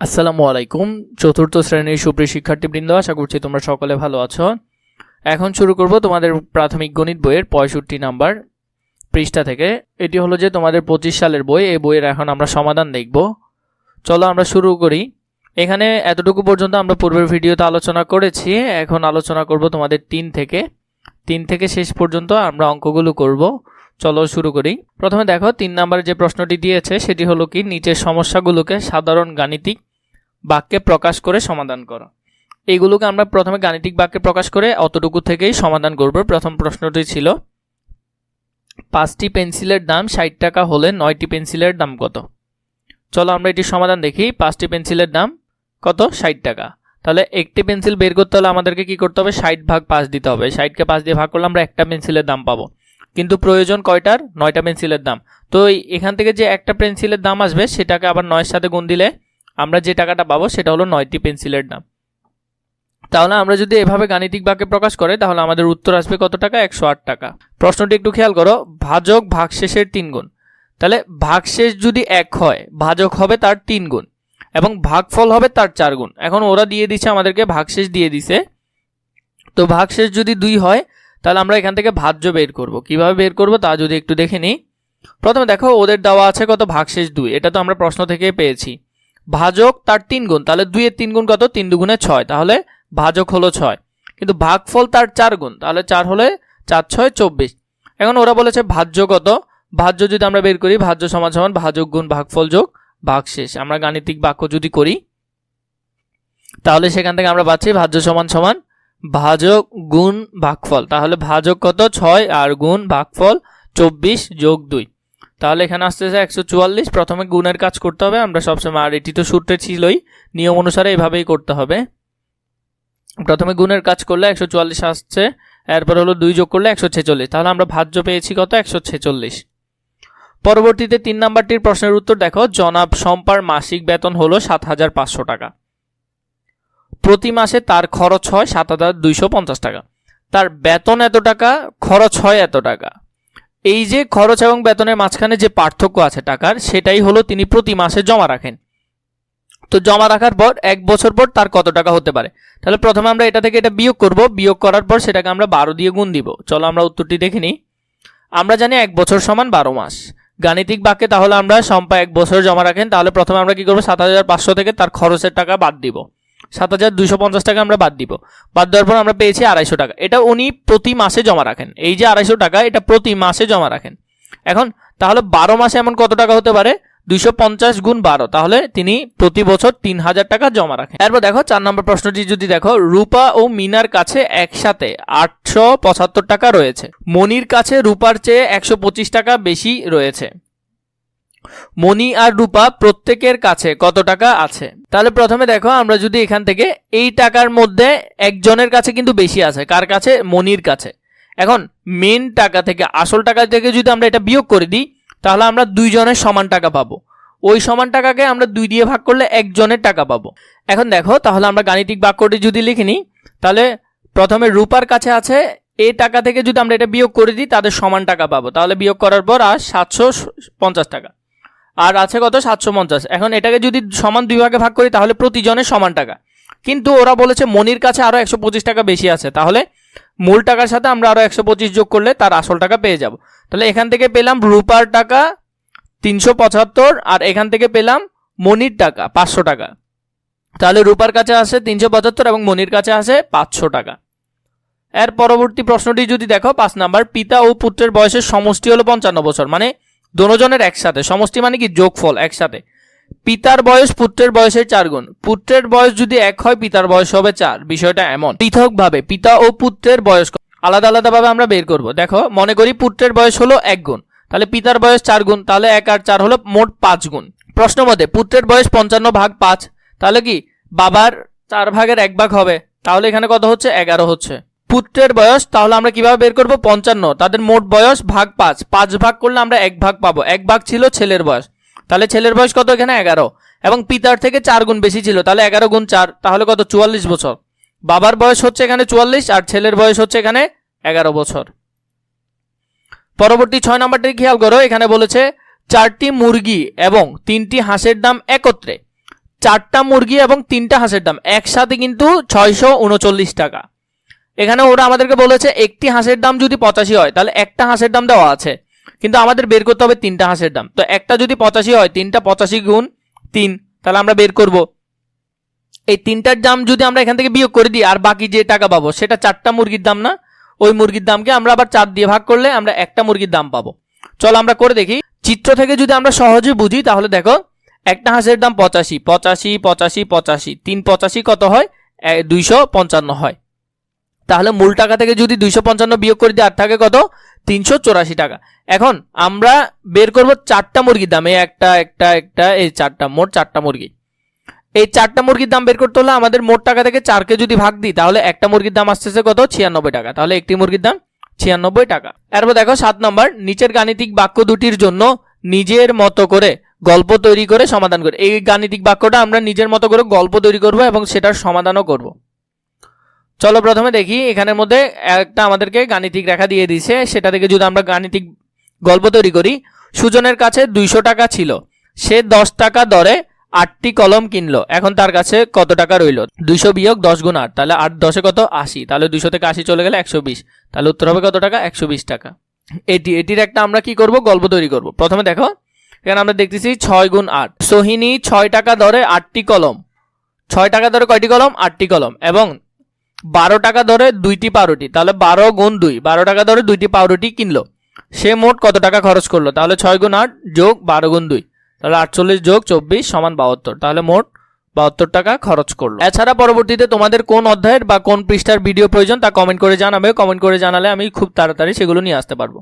আসসালামু আলাইকুম, চতুর্থ শ্রেণির সুপ্রিয় শিক্ষার্থীবৃন্দ, আশা করছি তোমরা সকলে ভালো আছো। এখন শুরু করব তোমাদের প্রাথমিক গণিত বইয়ের পঁয়ষট্টি নাম্বার পৃষ্ঠা থেকে। এটি হলো যে তোমাদের পঁচিশ সালের বই, এই বইয়ের এখন আমরা সমাধান দেখব। চলো আমরা শুরু করি। এখানে এতটুকু পর্যন্ত আমরা পূর্বের ভিডিওতে আলোচনা করেছি, এখন আলোচনা করব তোমাদের তিন থেকে। তিন থেকে শেষ পর্যন্ত আমরা অঙ্কগুলো করব। চলো শুরু করি। প্রথমে দেখো, তিন নাম্বার যে প্রশ্নটি দিয়েছে, সেটি হলো কি, নিচের সমস্যাগুলোকে সাধারণ গাণিতিক বাক্যে প্রকাশ করে সমাধান করো। এইগুলোকে আমরা প্রথমে গাণিতিক বাক্যে প্রকাশ করে অতটুকু থেকেই সমাধান করব। প্রথম প্রশ্নটি ছিল, পাঁচটি পেন্সিলের দাম ষাট টাকা হলে নয়টি পেন্সিলের দাম কত? চলো আমরা এটির সমাধান দেখি। পাঁচটি পেন্সিলের দাম কত? ষাট টাকা। তাহলে একটি পেন্সিল বের করতে হলে আমাদেরকে কি করতে হবে? ষাট ভাগ পাঁচ দিতে হবে। ষাটকে পাঁচ দিয়ে ভাগ করলে আমরা একটা পেন্সিলের দাম পাবো। কিন্তু প্রয়োজন কয়টার? নয়টা পেন্সিলের দাম। তো এখান থেকে যে একটা পেন্সিলের দাম আসবে, সেটাকে আবার নয়ের সাথে গুণ দিলে আমরা যে টাকাটা পাবো সেটা হলো নয়টি পেন্সিলের দাম। তাহলে আমরা যদি এভাবে গাণিতিক বাক্যে প্রকাশ করে, তাহলে আমাদের উত্তর আসবে কত টাকা? একশো আট টাকা। প্রশ্নটি একটু খেয়াল করো, ভাজক ভাগশেষের তিন গুণ। তাহলে ভাগশেষ যদি এক হয়, ভাজক হবে তার তিন গুণ এবং ভাগফল হবে তার চার গুণ। এখন ওরা দিয়ে দিচ্ছে, আমাদেরকে ভাগশেষ দিয়ে দিছে। তো ভাগশেষ যদি দুই হয়, তাহলে আমরা এখান থেকে ভাজ্য বের করব। কীভাবে বের করব তা যদি একটু দেখে নিই। প্রথমে দেখো, ওদের দেওয়া আছে কত? ভাগশেষ দুই। এটা তো আমরা প্রশ্ন থেকে পেয়েছি। ভাজক তার তিন গুণ, তাহলে দুইয়ের তিন গুণ কত? তিন দুগুণে ছয়, তাহলে ভাজক হলো ছয়। কিন্তু ভাগফল তার চার গুণ, তাহলে চার হলে চার, ছয়, চব্বিশ। এখন ওরা বলেছে ভাজ্য কত? ভাজ্য যদি আমরা বের করি, ভাজ্য সমান সমান ভাজক গুণ ভাগফল যোগ ভাগশেষ। আমরা গাণিতিক বাক্য যদি করি, তাহলে সেখান থেকে আমরা পাচ্ছি ভাজ্য সমান সমান ভাজক গুণ ভাগফল। তাহলে ভাজক কত? ছয় আর গুণ ভাগফল চব্বিশ যোগ দুই। তাহলে এখানে আসতেছে একশো চুয়াল্লিশ। প্রথমে গুণের কাজ করতে হবে। আমরা সবসময় আর এটি তো সূত্রে ছিলই। নিয়ম অনুসারে এভাবেই করতে হবে। প্রথমে গুণের কাজ করলে একশো চুয়াল্লিশ আসছে। এরপর হলো দুই যোগ করলে একশো ছেচল্লিশ। তাহলে আমরা ভাজ্য পেয়েছি কত? একশো ছেচল্লিশ। পরবর্তীতে তিন নাম্বারটির প্রশ্নের উত্তর দেখো। জনাব সম্পার মাসিক বেতন হলো সাত হাজার পাঁচশো টাকা। প্রতি মাসে তার খরচ হয় সাত হাজার দুইশো পঞ্চাশ টাকা। তার বেতন এত টাকা, খরচ হয় এত টাকা। এই যে খরচ এবং বেতনের মাঝখানে যে পার্থক্য আছে টাকার, সেটাই হলো তিনি প্রতি মাসে জমা রাখেন। তো জমা রাখার পর এক বছর পর তার কত টাকা হতে পারে? তাহলে প্রথমে আমরা এটা থেকে এটা বিয়োগ করব। বিয়োগ করার পর সেটাকে আমরা বারো দিয়ে গুণ দিব। চলো আমরা উত্তরটি দেখে নিই। আমরা জানি এক বছর সমান বারো মাস। গাণিতিক বাক্যে তাহলে আমরা সম্পা এক বছর জমা রাখেন, তাহলে প্রথমে আমরা কি করব? সাত হাজার পাঁচশো থেকে তার খরচের টাকা বাদ দিব। সাত হাজার দুইশো পঞ্চাশ টাকা আমরা বাদ দিব। বাদ দেওয়ার পর আমরা পেয়েছি আড়াইশো টাকা। এটা উনি প্রতি মাসে জমা রাখেন। এই যে আড়াইশো টাকা, এটা প্রতি মাসে জমা রাখেন। এখন, তাহলে বারো মাসে এমন কত টাকা হতে পারে? দুইশো পঞ্চাশ গুণ বারো। তাহলে তিনি প্রতি বছর তিন হাজার টাকা জমা রাখেন। এরপর দেখো, চার নম্বর প্রশ্নটি যদি দেখো, রূপা ও মিনার কাছে একসাথে আটশো পঁচাত্তর টাকা রয়েছে। মনির কাছে রূপার চেয়ে একশো পঁচিশ টাকা বেশি রয়েছে। মণি আর রূপা প্রত্যেকের কাছে কত টাকা আছে? তাহলে প্রথমে দেখো, আমরা যদি এখান থেকে এই টাকার মধ্যে একজনের কাছে কিন্তু বেশি আছে। কার কাছে? মনির কাছে। এখন মেন টাকা থেকে, আসল টাকা থেকে যদি আমরা এটা বিয়োগ করে দিই, তাহলে আমরা দুইজনের সমান টাকা পাবো। ওই সমান টাকাকে আমরা দুই দিয়ে ভাগ করলে একজনের টাকা পাবো। এখন দেখো, তাহলে আমরা গাণিতিক বাক্যটি যদি লিখে নিই, তাহলে প্রথমে রূপার কাছে আছে, এই টাকা থেকে যদি আমরা এটা বিয়োগ করে দিই, তাদের সমান টাকা পাবো। তাহলে বিয়োগ করার পর আর সাতশো পঞ্চাশ টাকা। আর আছে কত? সাতশো পঞ্চাশ। এখন এটাকে যদি সমান দুই ভাগে ভাগ করি, তাহলে প্রতিজনের সমান টাকা। কিন্তু ওরা বলেছে মনির কাছে আরও একশো পঁচিশ টাকা বেশি আছে। তাহলে মূল টাকার সাথে আমরা আরও একশো পঁচিশ যোগ করলে তার আসল টাকা পেয়ে যাব। তাহলে এখান থেকে পেলাম রূপার টাকা তিনশো পঁচাত্তর আর এখান থেকে পেলাম মনির টাকা পাঁচশো টাকা। তাহলে রূপার কাছে আসে তিনশো পঁচাত্তর এবং মনির কাছে আসে পাঁচশো টাকা। এর পরবর্তী প্রশ্নটি যদি দেখো, পাঁচ নাম্বার, পিতা ও পুত্রের বয়সের সমষ্টি হলো পঞ্চান্ন বছর। মানে দোনোজনের একসাথে। সমষ্টি মানে কি? যোগফল একসাথে। পিতার বয়স পুত্রের বয়সের চার গুণ। পুত্রের বয়স যদি এক হয়, পিতার বয়স হবে চার। বিষয়টা এমন। পৃথকভাবে পিতা ও পুত্রের বয়স? আলাদা আলাদাভাবে আমরা বের করব। দেখো, মনে করি পুত্রের বয়স হলো এক গুণ। তাহলে পিতার বয়স চার গুণ, তাহলে এক আর চার হলো মোট পাঁচ গুণ। প্রশ্ন মতে পুত্রের বয়স পঞ্চান্ন ভাগ পাঁচ, তাহলে কি? বাবার চার ভাগের এক ভাগ হবে। তাহলে এখানে কত হচ্ছে? এগারো হচ্ছে। পুত্রের বয়স, তাহলে আমরা কীভাবে বের করব? পঞ্চান্ন। তাদের মোট বয়স ভাগ পাঁচ। পাঁচ ভাগ করলে আমরা এক ভাগ পাবো। এক ভাগ ছিল ছেলের বয়স। তাহলে ছেলের বয়স কত এখানে? এগারো। এবং পিতার থেকে চার গুণ বেশি ছিল। তাহলে এগারো গুণ চার, তাহলে কত? চুয়াল্লিশ বছর। বাবার বয়স হচ্ছে এখানে চুয়াল্লিশ, আর ছেলের বয়স হচ্ছে এখানে এগারো বছর। পরবর্তী ছয় নম্বরটি খেয়াল করো। এখানে বলেছে, চারটি মুরগি এবং তিনটি হাঁসের দাম একত্রে। চারটা মুরগি এবং তিনটা হাঁসের দাম। একসাথে কিন্তু ছয়শো উনচল্লিশ টাকা। এখানে ওরা আমাদেরকে বলেছে, একটি হাঁসের দাম যদি পঁচাশি হয়, তাহলে একটা হাঁসের দাম দেওয়া আছে। কিন্তু আমাদের বের করতে হবে তিনটা হাঁসের দাম। তো একটা যদি পঁচাশি হয়, তিনটা পঁচাশি গুণ তিন, তাহলে আমরা বের করব। এই তিনটার দাম যদি আমরা এখান থেকে বিয়োগ করে দিই, আর বাকি যে টাকা পাবো, সেটা চারটা মুরগির দাম না? ওই মুরগির দামকে আমরা আবার চার দিয়ে ভাগ করলে আমরা একটা মুরগির দাম পাবো। চলো আমরা করে দেখি। চিত্র থেকে যদি আমরা সহজে বুঝি, তাহলে দেখো, একটা হাঁসের দাম পঁচাশি পঁচাশি পঁচাশি পঁচাশি। তিন পঁচাশি কত হয়? দুইশো পঞ্চান্ন হয়। তাহলে মূল টাকা থেকে যদি দুইশো পঞ্চান্ন বিয়োগ করে দিই, আর থাকে কত? তিনশো চৌরাশি টাকা। এখন আমরা বের করব চারটা মুরগির দাম। এই একটা একটা একটা, এই চারটা, মোট চারটা মুরগি। এই চারটা মুরগির দাম বের করতে হলে আমাদের মোট টাকা থেকে চারকে যদি ভাগ দিই, তাহলে একটা মুরগির দাম আসতেছে কত? ছিয়ানব্বই টাকা। তাহলে একটি মুরগির দাম ছিয়ানব্বই টাকা। এরপর দেখো সাত নম্বর, নিচের গাণিতিক বাক্য দুটির জন্য নিজের মতো করে গল্প তৈরি করে সমাধান করে। এই গাণিতিক বাক্যটা আমরা নিজের মতো করে গল্প তৈরি করব এবং সেটার সমাধানও করব। চলো প্রথমে দেখি, এখানের মধ্যে একটা আমাদেরকে গাণিতিক রেখা দিয়ে দিছে সেটা থেকে যদি আমরা গাণিতিক গল্প তৈরি করি, সুজনের কাছে দুইশো টাকা ছিল। সে দশ টাকা দরে আটটি কলম কিনলো। এখন তার কাছে কত টাকা রইল? দুইশো বিয়োগ দশ গুণ আট। তাহলে আট দশে কত? আশি। তাহলে দুইশো থেকে আশি চলে গেলে একশো বিশ। তাহলে উত্তর হবে কত টাকা? একশো বিশ টাকা। এটি, এটির একটা আমরা কি করব? গল্প তৈরি করব। প্রথমে দেখো, এখানে আমরা দেখতেছি ছয় গুণ আট। সোহিনী ছয় টাকা দরে আটটি কলম। ছয় টাকা দরে কয়টি কলম? আটটি কলম। এবং বারো টাকা ধরে দুইটি পাউরুটি, তাহলে বারো গুণ দুই, বারো টাকা ধরে দুইটি পাউরুটি কিনলো। সে মোট কত টাকা খরচ করল? তাহলে ছয় গুণ আট যোগ বারো গুণ দুই, তাহলে আটচল্লিশ যোগ চব্বিশ সমান বাহাত্তর, তাহলে মোট বাহাত্তর টাকা খরচ করল। এছাড়া পরবর্তীতে তোমাদের কোন অধ্যায়ের বা কোন পৃষ্ঠার ভিডিও প্রয়োজন তা কমেন্ট করে জানাবে। কমেন্ট করে জানালে আমি খুব তাড়াতাড়ি সেগুলো নিয়ে আসতে পারব।